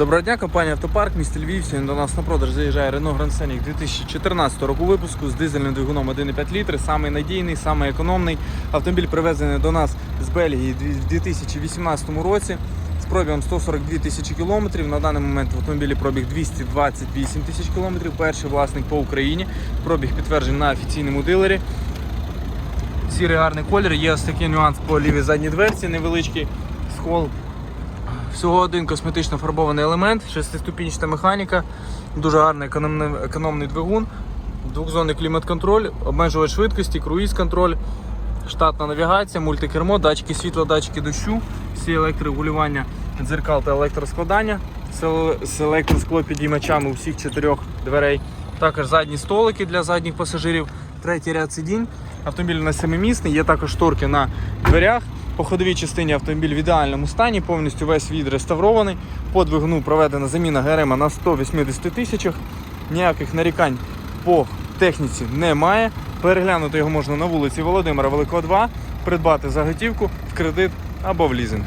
Доброго дня, компанія Автопарк, місто Львів. Сьогодні до нас на продаж заїжджає Renault Grand Scenic 2014 року випуску з дизельним двигуном 1,5 літри. Самий надійний, самий економний. Автомобіль привезений до нас з Бельгії в 2018 році з пробігом 142 тисячі кілометрів. На даний момент в автомобілі пробіг 228 тисяч кілометрів. Перший власник по Україні. Пробіг підтверджений на офіційному дилері. Сірий гарний колір. Є ось такий нюанс по лівій задній дверці, невеличкий схол. Всього один косметично фарбований елемент, шестиступінчата механіка, дуже гарний економний, економний двигун, двохзонний клімат-контроль, обмежувач швидкості, круїз-контроль, штатна навігація, мультикермо, датчики світла, датчики дощу, всі електрорегулювання дзеркал та електроскладання з еле- з електросклопідіймачами у всіх чотирьох дверей. Також задні столики для задніх пасажирів, третій ряд сидінь. Автомобіль на семимісний, є також шторки на дверях. По ходовій частині автомобіль в ідеальному стані, повністю весь відреставрований. По двигуну проведена заміна ГРМ на 180 тисячах. Ніяких нарікань по техніці немає. Переглянути його можна на вулиці Володимира Великого 2, придбати за готівку в кредит або в лізинг.